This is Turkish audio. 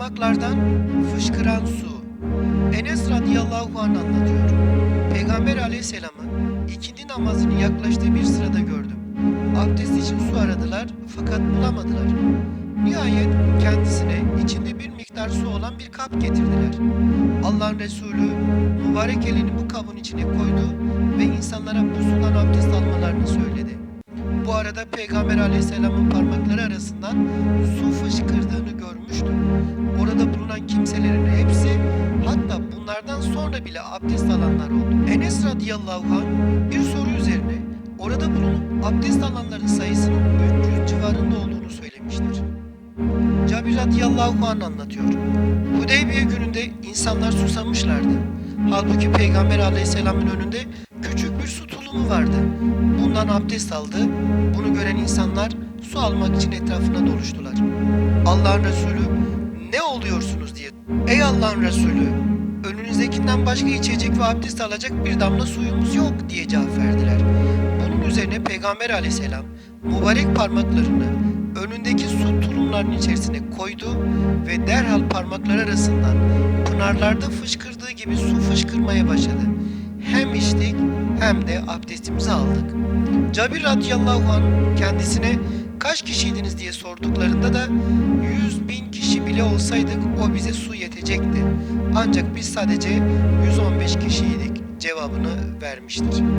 parmaklardan fışkıran su. Enes radıyallahu anh anlatıyor. Peygamber aleyhisselamı ikindi namazının yaklaştığı bir sırada gördüm. Abdest için su aradılar fakat bulamadılar. Nihayet kendisine içinde bir miktar su olan bir kap getirdiler. Allah'ın Resulü mübarek elini bu kabın içine koydu ve insanlara bu sudan abdest almalarını söyledi. Bu arada Peygamber aleyhisselamın parmakları arasından su bulunan kimselerin hepsi hatta bunlardan sonra bile abdest alanlar oldu. Enes radıyallahu anh bir soru üzerine orada bulunup abdest alanların sayısının 300 civarında olduğunu söylemiştir. Cabir radıyallahu anh anlatıyor. Hudeybiye gününde insanlar susamışlardı. Halbuki Peygamber aleyhisselamın önünde küçük bir su tulumu vardı. Bundan abdest aldı. Bunu gören insanlar su almak için etrafına doluştular. Allah'ın Resulü ne oluyorsunuz diye. Ey Allah'ın Resulü önünüzdekinden başka içecek ve abdest alacak bir damla suyumuz yok diye cevap verdiler. Bunun üzerine Peygamber aleyhisselam mübarek parmaklarını önündeki su tulumlarının içerisine koydu ve derhal parmaklar arasından pınarlarda fışkırdığı gibi su fışkırmaya başladı. Hem içtik hem de abdestimizi aldık. Cabir radıyallahu anh kendisine kaç kişiydiniz diye sorduklarında da bile olsaydık o bize su yetecekti. Ancak biz sadece 115 kişiydik cevabını vermiştir.